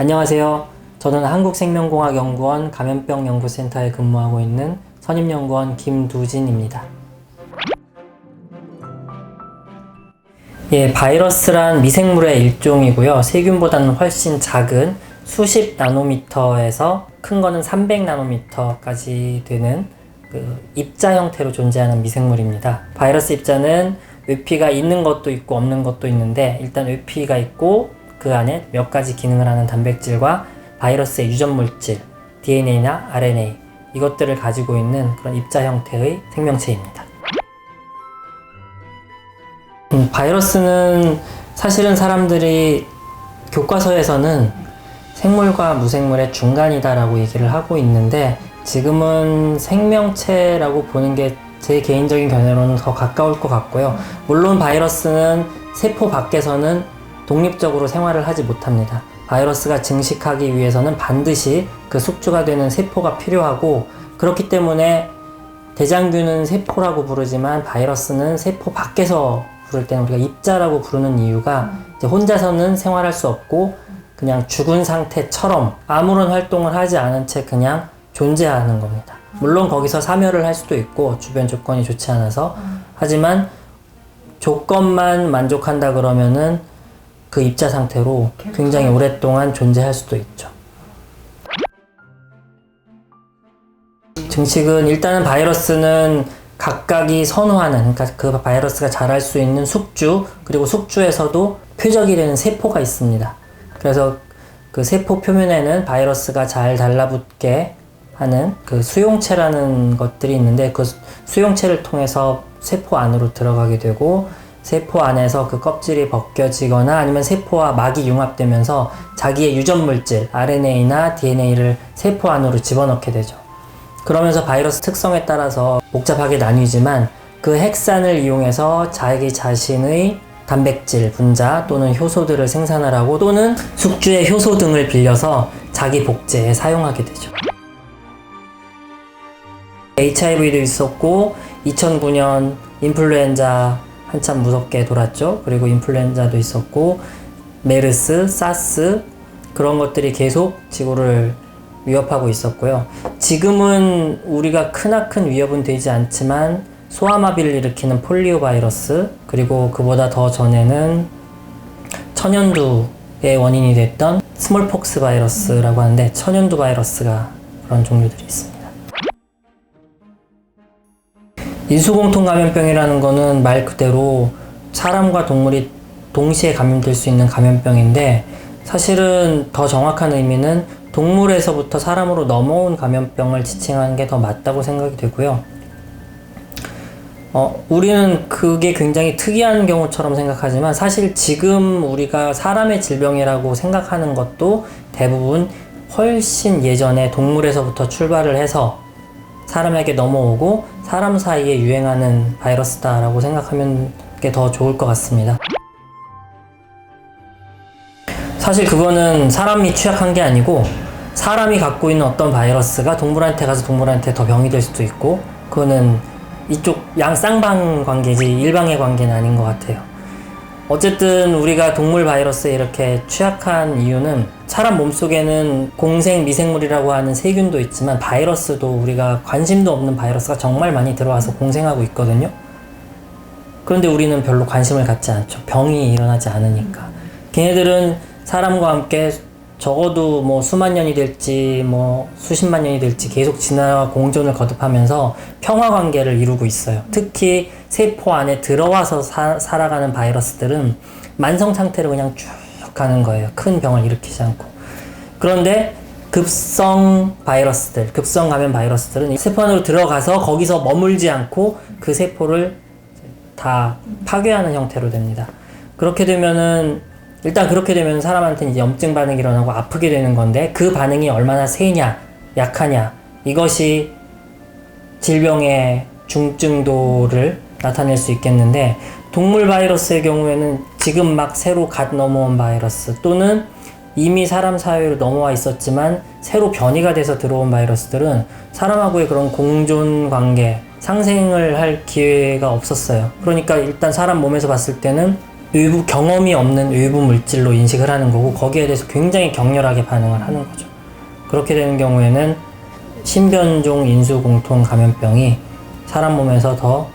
안녕하세요. 저는 한국생명공학연구원 감염병 연구센터에 근무하고 있는 선임연구원 김두진입니다. 예, 바이러스란 미생물의 일종이고요. 세균보다는 훨씬 작은 수십 나노미터에서 큰 거는 300 나노미터까지 되는 그 입자 형태로 존재하는 미생물입니다. 바이러스 입자는 외피가 있는 것도 있고 없는 것도 있는데 일단 외피가 있고 그 안에 몇 가지 기능을 하는 단백질과 바이러스의 유전 물질, DNA나 RNA 이것들을 가지고 있는 그런 입자 형태의 생명체입니다. 음, 바이러스는 사실은 사람들이 교과서에서는 생물과 무생물의 중간이다라고 얘기를 하고 있는데 지금은 생명체라고 보는 게 제 개인적인 견해로는 더 가까울 것 같고요. 물론 바이러스는 세포 밖에서는 독립적으로 생활을 하지 못합니다. 바이러스가 증식하기 위해서는 반드시 그 숙주가 되는 세포가 필요하고 그렇기 때문에 대장균은 세포라고 부르지만 바이러스는 세포 밖에서 부를 때는 우리가 입자라고 부르는 이유가 혼자서는 생활할 수 없고 그냥 죽은 상태처럼 아무런 활동을 하지 않은 채 그냥 존재하는 겁니다. 물론 거기서 사멸을 할 수도 있고 주변 조건이 좋지 않아서 하지만 조건만 만족한다 그러면은 그 입자 상태로 굉장히 오랫동안 존재할 수도 있죠. 증식은 일단은 바이러스는 각각이 선호하는 그러니까 그 바이러스가 자랄 수 있는 숙주 그리고 숙주에서도 표적이 되는 세포가 있습니다. 그래서 그 세포 표면에는 바이러스가 잘 달라붙게 하는 그 수용체라는 것들이 있는데 그 수용체를 통해서 세포 안으로 들어가게 되고 세포 안에서 그 껍질이 벗겨지거나 아니면 세포와 막이 융합되면서 자기의 유전 물질 RNA나 DNA를 세포 안으로 집어넣게 되죠. 그러면서 바이러스 특성에 따라서 복잡하게 나뉘지만 그 핵산을 이용해서 자기 자신의 단백질 분자 또는 효소들을 생산을 하고 또는 숙주의 효소 등을 빌려서 자기 복제에 사용하게 되죠. HIV도 있었고 2009년 인플루엔자 한참 무섭게 돌았죠. 그리고 인플루엔자도 있었고 메르스, 사스 그런 것들이 계속 지구를 위협하고 있었고요. 지금은 우리가 크나큰 위협은 되지 않지만 소아마비를 일으키는 폴리오 바이러스 그리고 그보다 더 전에는 천연두의 원인이 됐던 스몰폭스 바이러스라고 하는데 천연두 바이러스가 그런 종류들이 있습니다. 인수공통 감염병이라는 거는 말 그대로 사람과 동물이 동시에 감염될 수 있는 감염병인데 사실은 더 정확한 의미는 동물에서부터 사람으로 넘어온 감염병을 지칭하는 게 더 맞다고 생각이 되고요. 어, 우리는 그게 굉장히 특이한 경우처럼 생각하지만 사실 지금 우리가 사람의 질병이라고 생각하는 것도 대부분 훨씬 예전에 동물에서부터 출발을 해서 사람에게 넘어오고 사람 사이에 유행하는 바이러스다라고 생각하면 게더 좋을 것 같습니다. 사실 그거는 사람이 취약한 게 아니고 사람이 갖고 있는 어떤 바이러스가 동물한테 가서 동물한테 더 병이 될 수도 있고 그거는 이쪽 양 쌍방 관계지 일방의 관계는 아닌 것 같아요. 어쨌든 우리가 동물 바이러스에 이렇게 취약한 이유는 사람 몸속에는 공생 미생물이라고 하는 세균도 있지만 바이러스도 우리가 관심도 없는 바이러스가 정말 많이 들어와서 공생하고 있거든요. 그런데 우리는 별로 관심을 갖지 않죠. 병이 일어나지 않으니까. 걔네들은 사람과 함께 적어도 뭐 수만 년이 될지 뭐 수십만 년이 될지 계속 진화와 공존을 거듭하면서 평화 관계를 이루고 있어요. 특히 세포 안에 들어와서 사, 살아가는 바이러스들은 만성 상태로 그냥 쭉 가는 거예요. 큰 병을 일으키지 않고. 그런데 급성 바이러스들, 급성 감염 바이러스들은 세포 안으로 들어가서 거기서 머물지 않고 그 세포를 다 파괴하는 형태로 됩니다. 그렇게 되면은 일단 그렇게 되면 사람한테는 이제 염증 반응이 일어나고 아프게 되는 건데 그 반응이 얼마나 세냐, 약하냐 이것이 질병의 중증도를 나타낼 수 있겠는데 동물 바이러스의 경우에는 지금 막 새로 갓 넘어온 바이러스 또는 이미 사람 사회로 넘어와 있었지만 새로 변이가 돼서 들어온 바이러스들은 사람하고의 그런 공존 관계, 상생을 할 기회가 없었어요. 그러니까 일단 사람 몸에서 봤을 때는 일부 경험이 없는 외부 물질로 인식을 하는 거고 거기에 대해서 굉장히 격렬하게 반응을 하는 거죠. 그렇게 되는 경우에는 신변종 인수공통 감염병이 사람 몸에서 더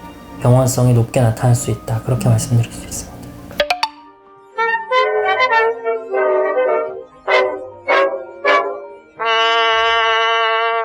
병원성이 높게 나타날 수 있다. 그렇게 말씀드릴 수 있습니다.